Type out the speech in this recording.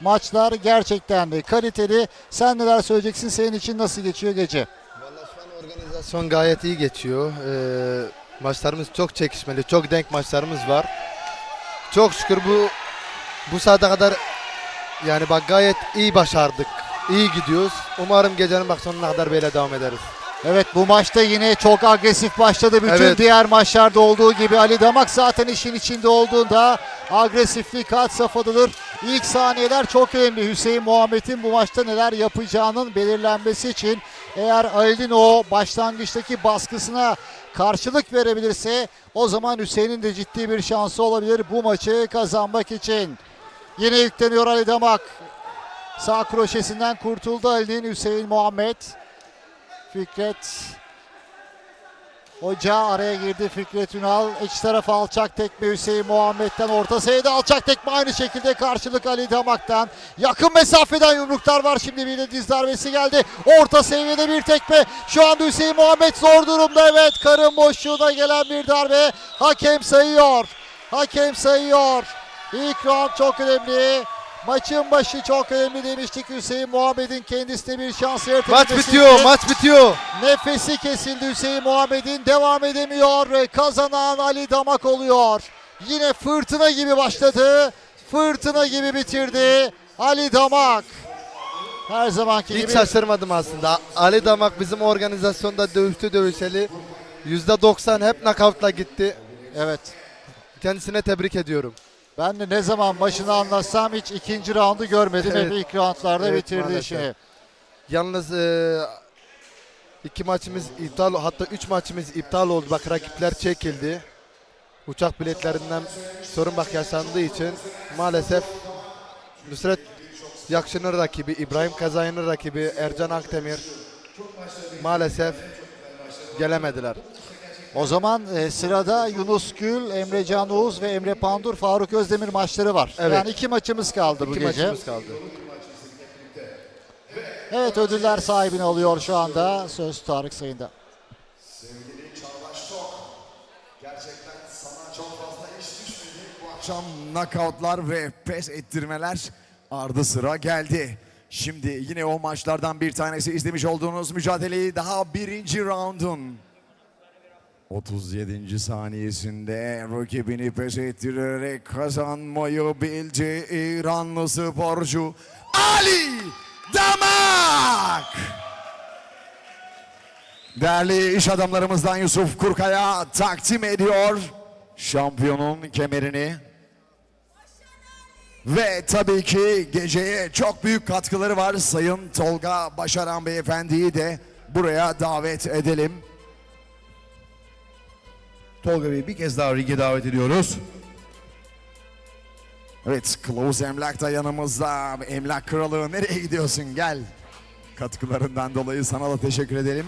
Maçlar gerçekten de kaliteli. Sen neler söyleyeceksin? Senin için nasıl geçiyor gece? Valla şu an organizasyon gayet iyi geçiyor. Ee, maçlarımız çok çekişmeli, çok denk maçlarımız var. Çok şükür bu bu saate kadar yani bak gayet iyi başardık. İyi gidiyoruz. Umarım gecenin bak sonuna kadar böyle devam ederiz. Evet bu maçta yine çok agresif başladı. Bütün Evet. diğer maçlarda olduğu gibi Ali Damak zaten işin içinde olduğunda agresiflik had safhadadır. İlk saniyeler çok önemli. Hüseyin Muhammed'in bu maçta neler yapacağının belirlenmesi için eğer Ali'nin o başlangıçtaki baskısına karşılık verebilirse o zaman Hüseyin'in de ciddi bir şansı olabilir bu maçı kazanmak için. Yine yükleniyor Ali Damak. Sağ kroşesinden kurtuldu Ali'nin Hüseyin Muhammed. Fikret Hoca araya girdi Fikret Ünal. İç tarafa alçak tekme Hüseyin Muhammed'den orta sayıda alçak tekme aynı şekilde karşılık Ali Damak'tan. Yakın mesafeden yumruklar var şimdi bir de diz darbesi geldi. Orta seviyede bir tekme. Şu anda Hüseyin Muhammed zor durumda evet. Karın boşluğuna gelen bir darbe. Hakem sayıyor. Hakem sayıyor. İlk round çok önemli. Maçın başı çok önemli demiştik Hüseyin Muhammed'in kendisine bir şans yaratabilmesi Maç bitiyor, maç bitiyor. Nefesi kesildi Hüseyin Muhammed'in devam edemiyor ve kazanan Ali Damak oluyor. Yine fırtına gibi başladı. Fırtına gibi bitirdi Ali Damak. Her zamanki Hiç gibi şaşırmadım aslında. Ali Damak bizim organizasyonda dövüştü dövüşeli. %90 hep nakavtla gitti. evet. Kendisine tebrik ediyorum. Ben de ne zaman başını anlatsam hiç ikinci roundu görmedim. Evet. Hep ilk roundlarda Evet, bitirdi maalesef. işini. Yalnız e, iki maçımız iptal hatta üç maçımız iptal oldu. Bak rakipler çekildi. Uçak biletlerinden sorun bak yaşandığı için maalesef Nusret Yakşı'nın rakibi, İbrahim Kazayı'nın rakibi Ercan Akdemir maalesef gelemediler. O zaman e, sırada Yunus Gül, Emre Can Oğuz ve Emre Pandur, Faruk Özdemir maçları var. Evet. Yani iki maçımız kaldı bu İki gece. maçımız kaldı. Evet ödüller sahibini alıyor şu anda. Söz Tarık Sayın'da. akşam knockoutlar ve pes ettirmeler ardı sıra geldi. Şimdi yine o maçlardan bir tanesi izlemiş olduğunuz mücadeleyi daha birinci roundun 37. saniyesinde rakibini pes ettirerek kazanmayı bildi İranlı sporcu Ali Damak. Değerli iş adamlarımızdan Yusuf Kurkaya takdim ediyor şampiyonun kemerini. Ve tabii ki geceye çok büyük katkıları var. Sayın Tolga Başaran Beyefendi'yi de buraya davet edelim. Tolga Bey'i bir kez daha ringe davet ediyoruz. Evet, Kılavuz Emlak da yanımızda. Emlak Kralı nereye gidiyorsun? Gel. Katkılarından dolayı sana da teşekkür edelim.